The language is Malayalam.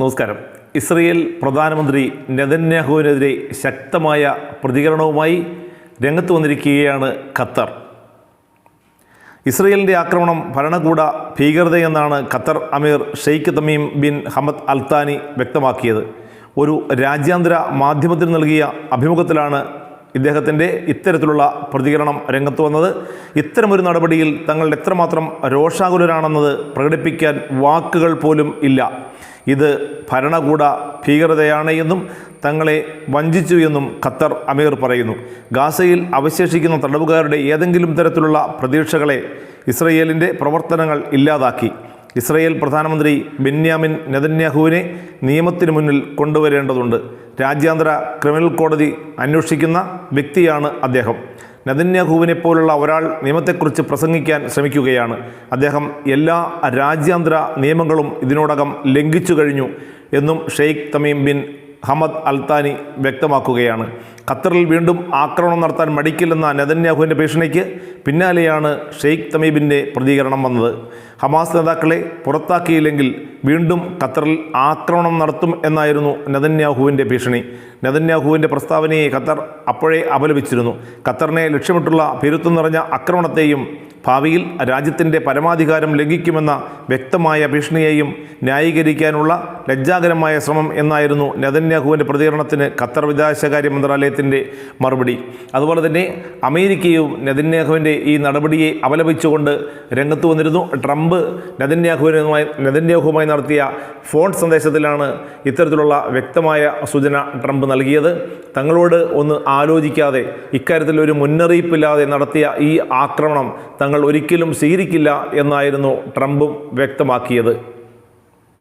നമസ്കാരം. ഇസ്രയേൽ പ്രധാനമന്ത്രി നെതന്യാഹുവിനെതിരെ ശക്തമായ പ്രതികരണവുമായി രംഗത്ത് വന്നിരിക്കുകയാണ് ഖത്തർ. ഇസ്രയേലിന്റെ ആക്രമണം ഭരണകൂട ഭീകരതയെന്നാണ് ഖത്തർ അമീർ Sheikh Tamim bin Hamad Al Thani വ്യക്തമാക്കിയത്. ഒരു രാജ്യാന്തര മാധ്യമത്തിന് നൽകിയ അഭിമുഖത്തിലാണ് ഇദ്ദേഹത്തിന്റെ ഇത്തരത്തിലുള്ള പ്രതികരണം രംഗത്ത് വന്നത് ഇത്തരമൊരു നടപടിയിൽ തങ്ങൾ എത്രമാത്രം രോഷാകുലരാണെന്നത് പ്രകടിപ്പിക്കാൻ വാക്കുകൾ പോലും ഇല്ല. ഇത് ഭരണകൂട ഭീകരതയാണ് എന്നും തങ്ങളെ വഞ്ചിച്ചു എന്നും ഖത്തർ അമീർ പറയുന്നു. ഗാസയിൽ അവശേഷിക്കുന്ന തടവുകാരുടെ ഏതെങ്കിലും തരത്തിലുള്ള പ്രതീക്ഷകളെ ഇസ്രയേലിന്റെ പ്രവർത്തനങ്ങൾ ഇല്ലാതാക്കി. ഇസ്രയേൽ പ്രധാനമന്ത്രി ബെന്യാമിൻ നെതന്യാഹുവിനെ നിയമത്തിന് മുന്നിൽ കൊണ്ടുവരേണ്ടതുണ്ട്. രാജ്യാന്തര ക്രിമിനൽ കോടതി അന്വേഷിക്കുന്ന വ്യക്തിയാണ് അദ്ദേഹം. നെതന്യാഹുവിനെ പോലുള്ള ഒരാൾ നിയമത്തെക്കുറിച്ച് പ്രസംഗിക്കാൻ ശ്രമിക്കുകയാണ്. അദ്ദേഹം എല്ലാ രാജ്യാന്തര നിയമങ്ങളും ഇതിനോടകം ലംഘിച്ചു കഴിഞ്ഞു എന്നും Sheikh Tamim bin Hamad Al Thani വ്യക്തമാക്കുകയാണ്. ഖത്തറിൽ വീണ്ടും ആക്രമണം നടത്താൻ മടിക്കില്ലെന്ന നെതന്യാഹുവിന്റെ ഭീഷണിക്ക് പിന്നാലെയാണ് ഷെയ്ഖ് തമീബിന്റെ പ്രതികരണം വന്നത്. ഹമാസ് നേതാക്കളെ പുറത്താക്കിയില്ലെങ്കിൽ വീണ്ടും ഖത്തറിൽ ആക്രമണം നടത്തും എന്നായിരുന്നു നെതന്യാഹുവിന്റെ ഭീഷണി. നെതന്യാഹുവിന്റെ പ്രസ്താവനയെ ഖത്തർ അപ്പോഴേ അപലപിച്ചിരുന്നു. ഖത്തറിനെ ലക്ഷ്യമിട്ടുള്ള പെരുത്തു നിറഞ്ഞ ആക്രമണത്തെയും ഭാവിയിൽ രാജ്യത്തിന്റെ പരമാധികാരം ലംഘിക്കുമെന്ന വ്യക്തമായ ഭീഷണിയെയും ന്യായീകരിക്കാനുള്ള ലജ്ജാകരമായ ശ്രമം എന്നായിരുന്നു നെതന്യാഹുവിന്റെ പ്രതികരണത്തിന് ഖത്തർ വിദേശകാര്യ മന്ത്രാലയത്തിന്റെ മറുപടി. അതുപോലെ തന്നെ അമേരിക്കയും നെതന്യാഹുവിന്റെ ഈ നടപടിയെ അപലപിച്ചുകൊണ്ട് രംഗത്ത് വന്നിരുന്നു. ട്രംപ് നെതന്യാഹുവിനുമായി നെതന്യാഹുവുമായി നടത്തിയ ഫോൺ സന്ദേശത്തിലാണ് ഇത്തരത്തിലുള്ള വ്യക്തമായ സൂചന ട്രംപ് നൽകിയത്. തങ്ങളോട് ഒന്ന് ആലോചിക്കാതെ ഇക്കാര്യത്തിൽ ഒരു മുന്നറിയിപ്പില്ലാതെ നടത്തിയ ഈ ആക്രമണം തങ്ങൾ ഒരിക്കലും സ്വീകരിക്കില്ല എന്നായിരുന്നു ട്രംപും വ്യക്തമാക്കിയത്.